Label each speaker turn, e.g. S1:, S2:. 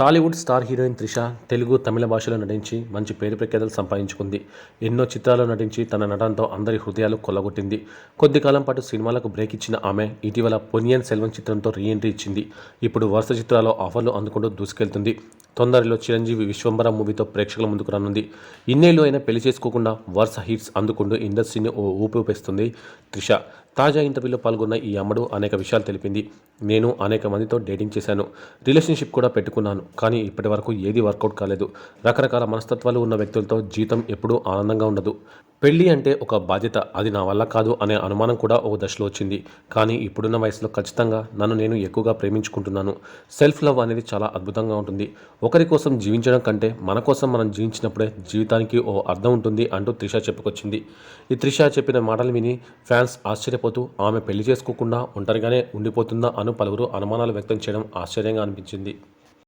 S1: Tollywood star heroine Trisha Telugu Tamil భాషలో నటించి మంచి పేరు ప్రఖ్యాతలు సంపాదించుకుంది. ఎన్నో చిత్రాల్లో నటించి తన నటనతో అందరి హృదయాలు కొల్లగొట్టింది. కొద్ది కాలం పాటు సినిమాలకు బ్రేక్ ఇచ్చిన ఆమె ఇటీవల పొనియన్ సెల్వన్ చిత్రంతో రీ ఎంట్రీ ఇచ్చింది. ఇప్పుడు వరుస చిత్రాల్లో ఆఫర్లు అందుకుంటూ దూసుకెళ్తుంది. తొందరలో చిరంజీవి విశ్వంబర మూవీతో ప్రేక్షకుల ముందుకు రానుంది. ఇన్నేళ్ళు అయినా పెళ్ళి చేసుకోకుండా వరుస హిట్స్ అందుకుంటూ ఇండస్ట్రీని ఓ ఊపి త్రిష. తాజా ఇంటర్వ్యూలో పాల్గొన్న ఈ అమ్మడు అనేక విషయాలు తెలిపింది. నేను అనేక మందితో డేటింగ్ చేశాను. రిలేషన్షిప్ కూడా పెట్టుకున్నాను. కానీ ఇప్పటి వరకు ఏది వర్కౌట్ కాలేదు. రకరకాల మనస్తత్వాలు ఉన్న వ్యక్తులతో జీతం ఎప్పుడూ ఆనందంగా ఉండదు. పెళ్ళి అంటే ఒక బాధ్యత. అది నా వల్ల కాదు అనే అనుమానం కూడా ఓ దశలో వచ్చింది. కానీ ఇప్పుడున్న వయసులో ఖచ్చితంగా నన్ను నేను ఎక్కువగా ప్రేమించుకుంటున్నాను. సెల్ఫ్ లవ్ అనేది చాలా అద్భుతంగా ఉంటుంది. ఒకరి కోసం జీవించడం కంటే మన కోసం మనం జీవించినప్పుడే జీవితానికి ఓ అర్థం ఉంటుంది అంటూ త్రిష చెప్పుకొచ్చింది. ఈ త్రిష చెప్పిన మాటలు విని ఫ్యాన్స్ ఆశ్చర్యపోతూ ఆమె పెళ్ళి చేసుకోకుండా ఒంటరిగానే ఉండిపోతుందా? అను పలువురు అనుమానాలు వ్యక్తం చేయడం ఆశ్చర్యంగా అనిపించింది.